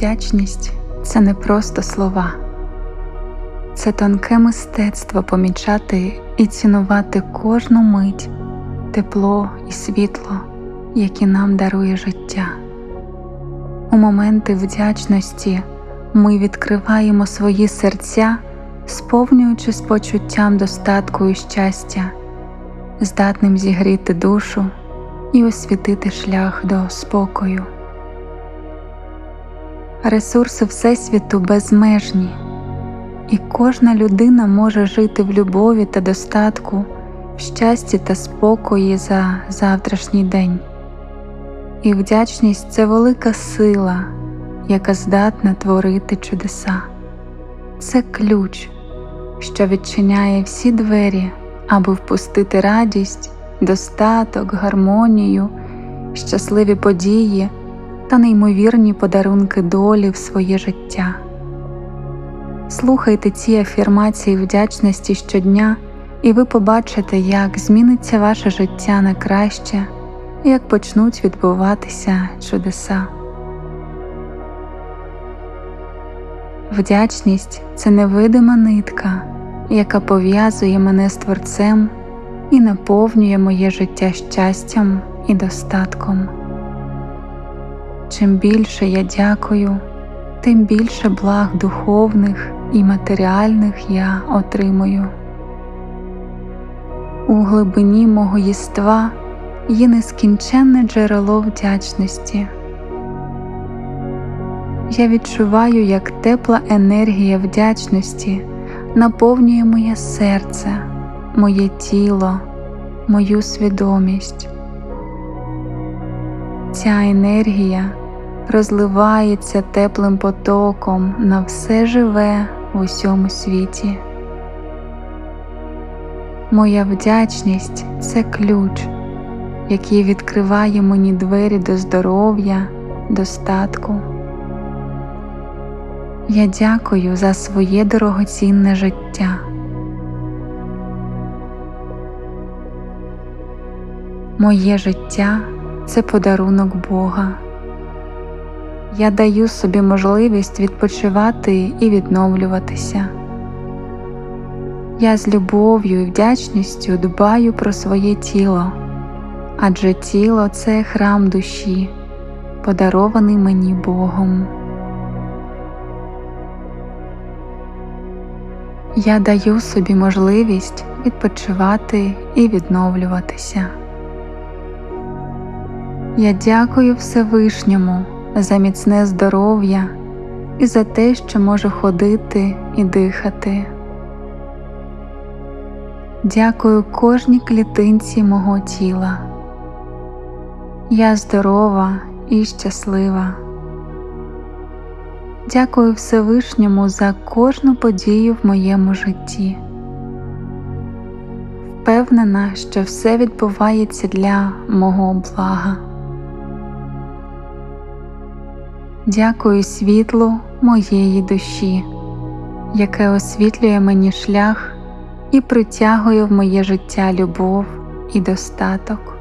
Вдячність це не просто слова, це тонке мистецтво помічати і цінувати кожну мить, тепло і світло, які нам дарує життя. У моменти вдячності ми відкриваємо свої серця, сповнюючись почуттям достатку і щастя, здатним зігріти душу і освітити шлях до спокою. Ресурси Всесвіту безмежні, і кожна людина може жити в любові та достатку, в щасті та спокої за завтрашній день. І вдячність це велика сила, яка здатна творити чудеса. Це ключ, що відчиняє всі двері, аби впустити радість, достаток, гармонію, щасливі події та неймовірні подарунки долі в своє життя. Слухайте ці афірмації вдячності щодня, і ви побачите, як зміниться ваше життя на краще, як почнуть відбуватися чудеса. Вдячність це невидима нитка, яка пов'язує мене з Творцем і наповнює моє життя щастям і достатком. Чим більше я дякую, тим більше благ духовних і матеріальних я отримую. У глибині мого єства є нескінченне джерело вдячності. Я відчуваю, як тепла енергія вдячності наповнює моє серце, моє тіло, мою свідомість. Ця енергія розливається теплим потоком на все живе в усьому світі. Моя вдячність це ключ, який відкриває мені двері до здоров'я, достатку. Я дякую за своє дорогоцінне життя. Моє життя це подарунок Бога. Я даю собі можливість відпочивати і відновлюватися. Я з любов'ю і вдячністю дбаю про своє тіло, адже тіло це храм душі, подарований мені Богом. Я даю собі можливість відпочивати і відновлюватися. Я дякую Всевишньому за міцне здоров'я і за те, що можу ходити і дихати. Дякую кожній клітинці мого тіла. Я здорова і щаслива. Дякую Всевишньому за кожну подію в моєму житті. Впевнена, що все відбувається для мого блага. Дякую світлу моєї душі, яке освітлює мені шлях і притягує в моє життя любов і достаток.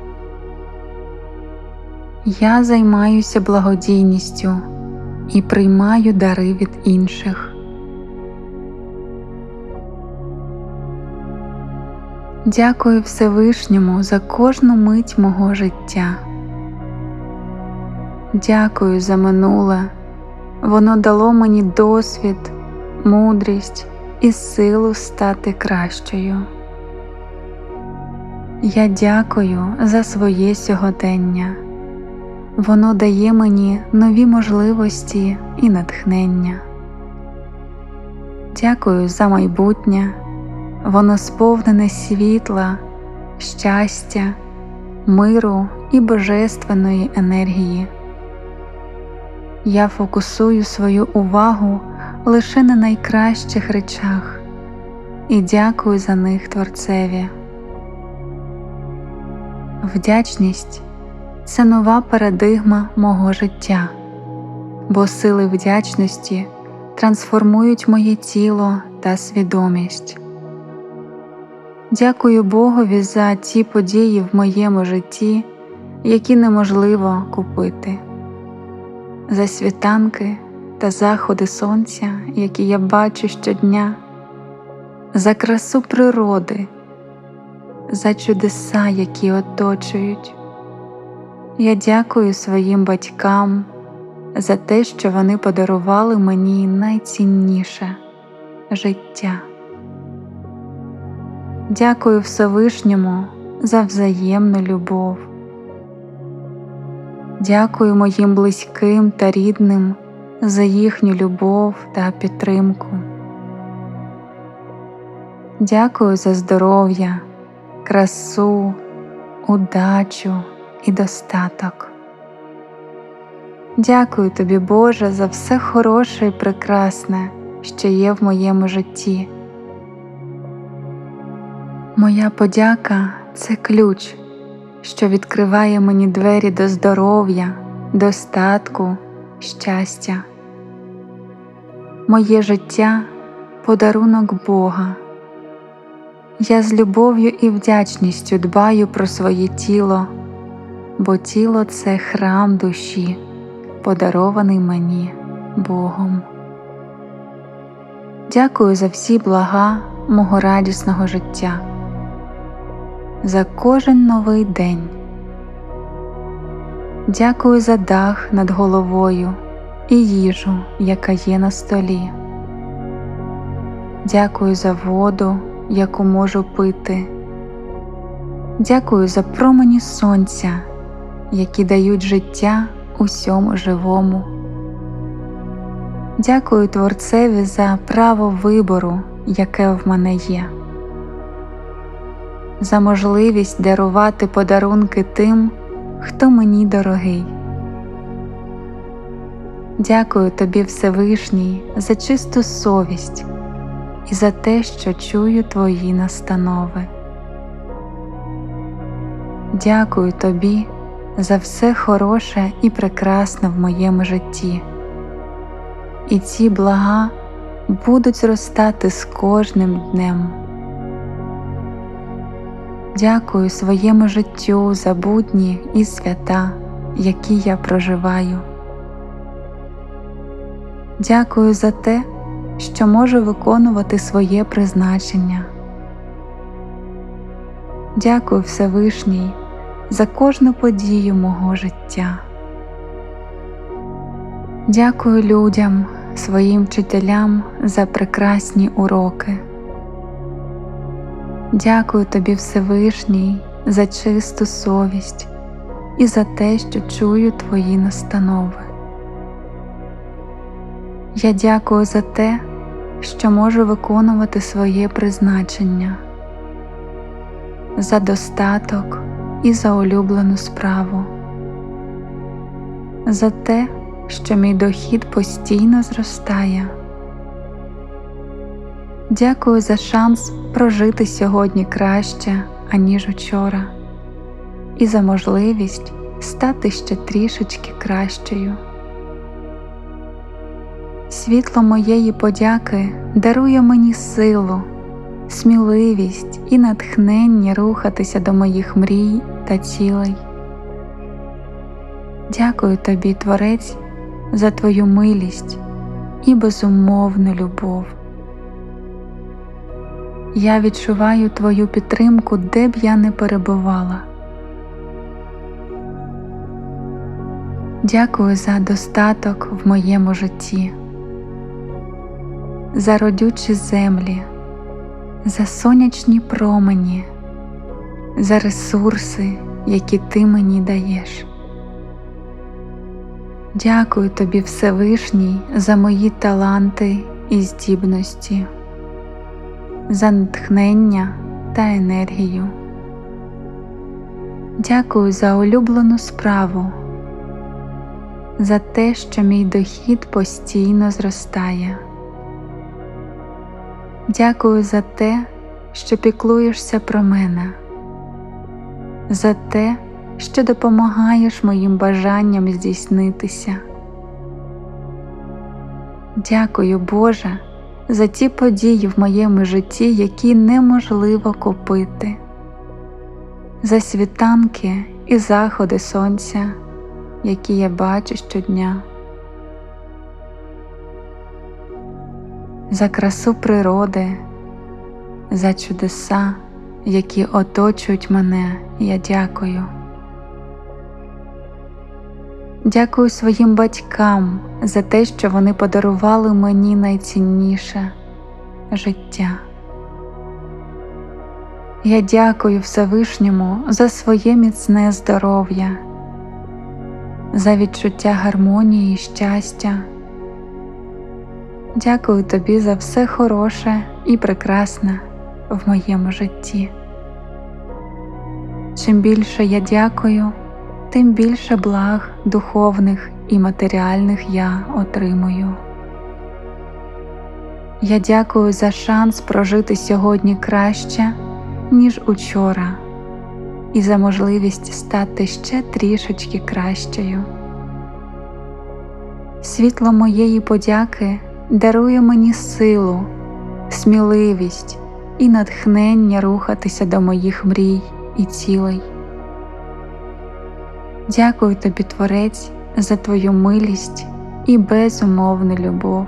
Я займаюся благодійністю і приймаю дари від інших. Дякую Всевишньому за кожну мить мого життя. Дякую за минуле, воно дало мені досвід, мудрість і силу стати кращою. Я дякую за своє сьогодення, воно дає мені нові можливості і натхнення. Дякую за майбутнє, воно сповнене світла, щастя, миру і божественної енергії. Я фокусую свою увагу лише на найкращих речах і дякую за них Творцеві. Вдячність це нова парадигма мого життя, бо сили вдячності трансформують моє тіло та свідомість. Дякую Богові за ті події в моєму житті, які неможливо купити, за світанки, та заходи сонця, які я бачу щодня, за красу природи, за чудеса, які оточують. Я дякую своїм батькам за те, що вони подарували мені найцінніше життя. Дякую Всевишньому за взаємну любов. Дякую моїм близьким та рідним за їхню любов та підтримку. Дякую за здоров'я, красу, удачу і достаток. Дякую тобі, Боже, за все хороше і прекрасне, що є в моєму житті. Моя подяка це ключ, що відкриває мені двері до здоров'я, достатку, щастя. Моє життя подарунок Бога. Я з любов'ю і вдячністю дбаю про своє тіло, бо тіло це храм душі, подарований мені Богом. Дякую за всі блага мого радісного життя, за кожен новий день. Дякую за дах над головою і їжу, яка є на столі. Дякую за воду, яку можу пити. Дякую за промені сонця, які дають життя усьому живому. Дякую Творцеві за право вибору, яке в мене є, за можливість дарувати подарунки тим, хто мені дорогий. Дякую тобі, Всевишній, за чисту совість і за те, що чую твої настанови. Дякую тобі за все хороше і прекрасне в моєму житті. І ці блага будуть зростати з кожним днем. Дякую своєму життю за будні і свята, які я проживаю. Дякую за те, що можу виконувати своє призначення. Дякую Всевишній за кожну подію мого життя. Дякую людям, своїм вчителям за прекрасні уроки. Дякую тобі, Всевишній, за чисту совість і за те, що чую твої настанови. Я дякую за те, що можу виконувати своє призначення, за достаток і за улюблену справу, за те, що мій дохід постійно зростає. Дякую за шанс прожити сьогодні краще, аніж учора, і за можливість стати ще трішечки кращою. Світло моєї подяки дарує мені силу, сміливість і натхнення рухатися до моїх мрій та цілей. Дякую тобі, Творець, за твою милість і безумовну любов. Я відчуваю твою підтримку, де б я не перебувала. Дякую за достаток в моєму житті, за родючі землі, за сонячні промені, за ресурси, які ти мені даєш. Дякую тобі, Всевишній, за мої таланти і здібності, за натхнення та енергію. Дякую за улюблену справу, за те, що мій дохід постійно зростає. Дякую за те, що піклуєшся про мене, за те, що допомагаєш моїм бажанням здійснитися. Дякую, Боже, за ті події в моєму житті, які неможливо купити, за світанки і заходи сонця, які я бачу щодня. за красу природи, за чудеса, які оточують мене, я дякую. Дякую своїм батькам за те, що вони подарували мені найцінніше життя. Я дякую Всевишньому за своє міцне здоров'я, за відчуття гармонії і щастя. Дякую тобі за все хороше і прекрасне в моєму житті. Чим більше я дякую, тим більше благ духовних і матеріальних я отримую. Я дякую за шанс прожити сьогодні краще, ніж учора, і за можливість стати ще трішечки кращою. Світло моєї подяки дарує мені силу, сміливість і натхнення рухатися до моїх мрій і цілей. Дякую тобі, Творець, за твою милість і безумовну любов.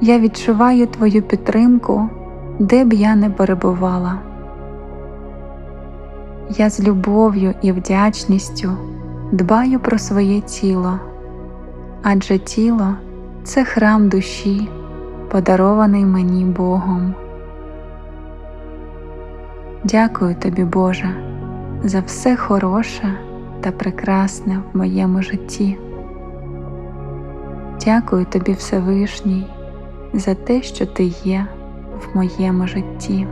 Я відчуваю твою підтримку, де б я не перебувала. Я з любов'ю і вдячністю дбаю про своє тіло, адже тіло це храм душі, подарований мені Богом. Дякую тобі, Боже, за все хороше та прекрасне в моєму житті. Дякую тобі, Всевишній, за те, що ти є в моєму житті.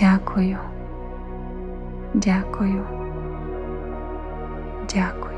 Дякую, дякую, дякую.